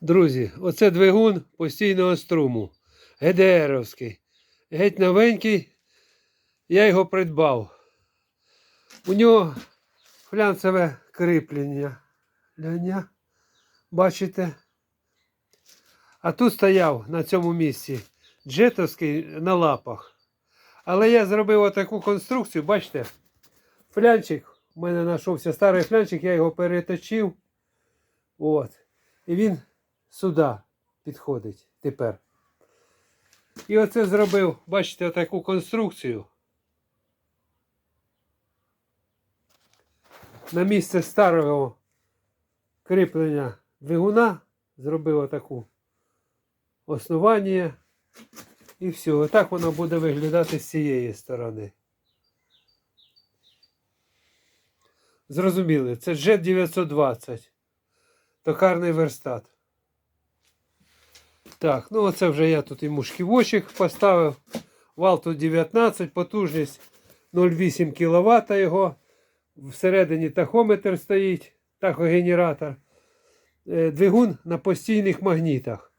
Друзі, оце двигун постійного струму. ГДРовський. Геть новенький. Я його придбав. У нього флянцеве кріплення. Бачите? А тут стояв на цьому місці джетовський на лапах. Але я зробив отаку конструкцію, бачите? Флянчик. У мене знайшовся старий флянчик, я його переточив. От. І він сюди підходить тепер. І оце зробив, бачите, таку конструкцію. На місце старого кріплення двигуна зробив отаку основання. І все. Отак воно буде виглядати з цієї сторони. Зрозуміли, це Jet 920. Токарний верстат. Так, ну оце вже я тут йому шківочок поставив. Вал тут 19, потужність 0,8 кВт його. Всередині тахометр стоїть, тахогенератор. Е, Двигун на постійних магнітах.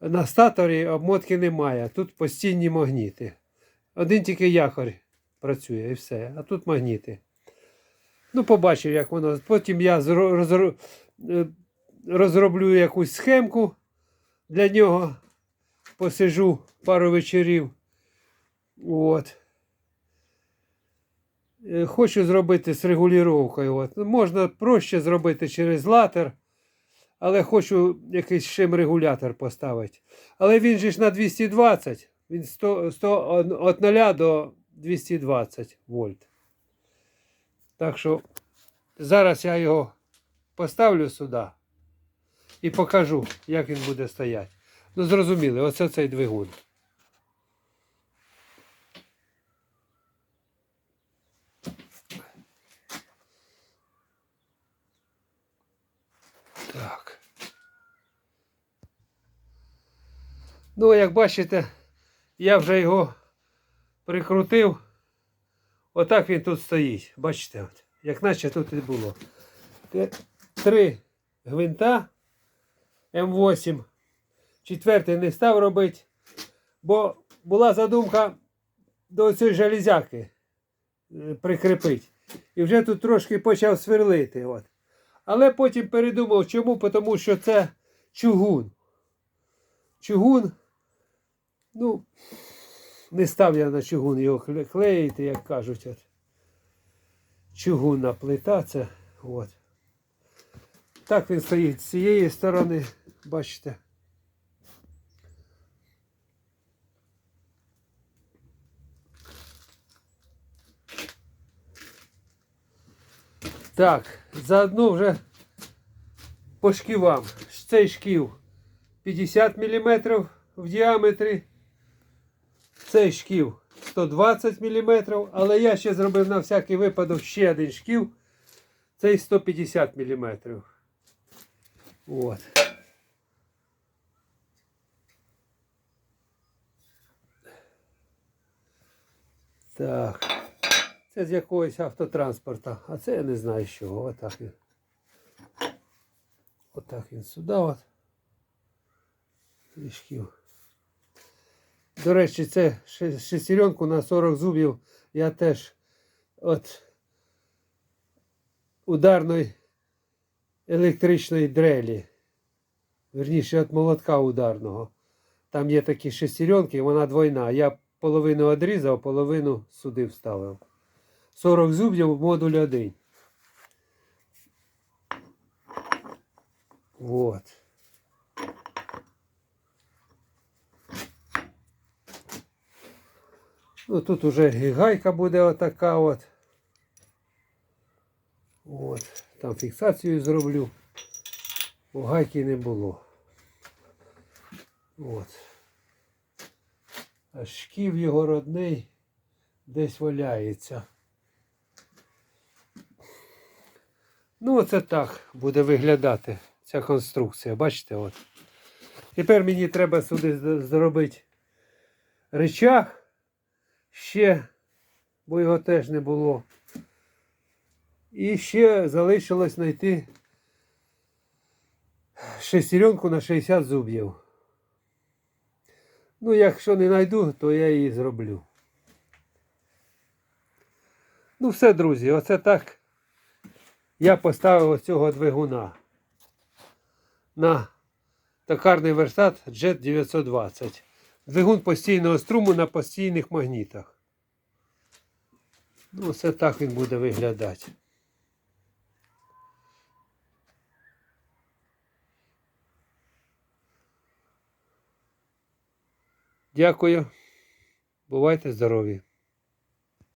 На статорі обмотки немає. Тут постійні магніти. Один тільки якорь працює і все. А тут магніти. Ну, побачив, як воно. Потім я е, розроблю якусь схемку для нього. Посижу пару вечорів. От. Е, Хочу зробити з регулюванням. От. Можна проще зробити через латер, але хочу якийсь шим регулятор поставити. Але він же ж на 220. Він 100, 100, від 0 до 220 вольт. Так що зараз я його поставлю сюди і покажу, як він буде стояти. Ну, зрозуміли, оце цей двигун. Так. Ну, як бачите, я вже його прикрутив. Отак він тут стоїть. Бачите, от, як наче тут і було. Три гвинта М8. Четвертий не став робити, бо була задумка до цієї железяки е, прикріпити. І вже тут трошки почав сверлити. От. Але потім передумав, чому? Тому що це чугун. Чугун, ну, не став я на чугун його клеїти, як кажуть. От. Чугунна плита це. От. Так він стоїть з цієї сторони, бачите. Так, заодно вже по шківам. Цей шків 50 мм в діаметрі. Цей шків 120 мм, але я ще зробив на всякий випадок ще один шків. Цей 150 мм. От. Так. Це з якогось автотранспорта. А це я не знаю чого. Отак він. Отак він сюди. От. Трішків. До речі, це ше- шестеренку на 40 зубів я теж от ударної електричної дрелі. Верніше від молотка ударного. Там є такі шестеренки, вона двойна. Я половину відрізав, половину сюди вставив. 40 зубів модуль 1. Вот. Ну, тут уже і гайка буде отака от. От. Там фіксацію зроблю. Бо гайки не було. От. Шків його родний десь валяється. Ну, оце так буде виглядати ця конструкція. Бачите, от. Тепер мені треба сюди зробити речах ще, бо його теж не було. І ще залишилось знайти шестеренку на 60 зуб'їв. Ну, якщо не знайду, то я її зроблю. Ну, все, друзі, оце так. Я поставив цього двигуна на токарний верстат Jet 920. Двигун постійного струму на постійних магнітах. Ну, все так він буде виглядати. Дякую. Бувайте здорові!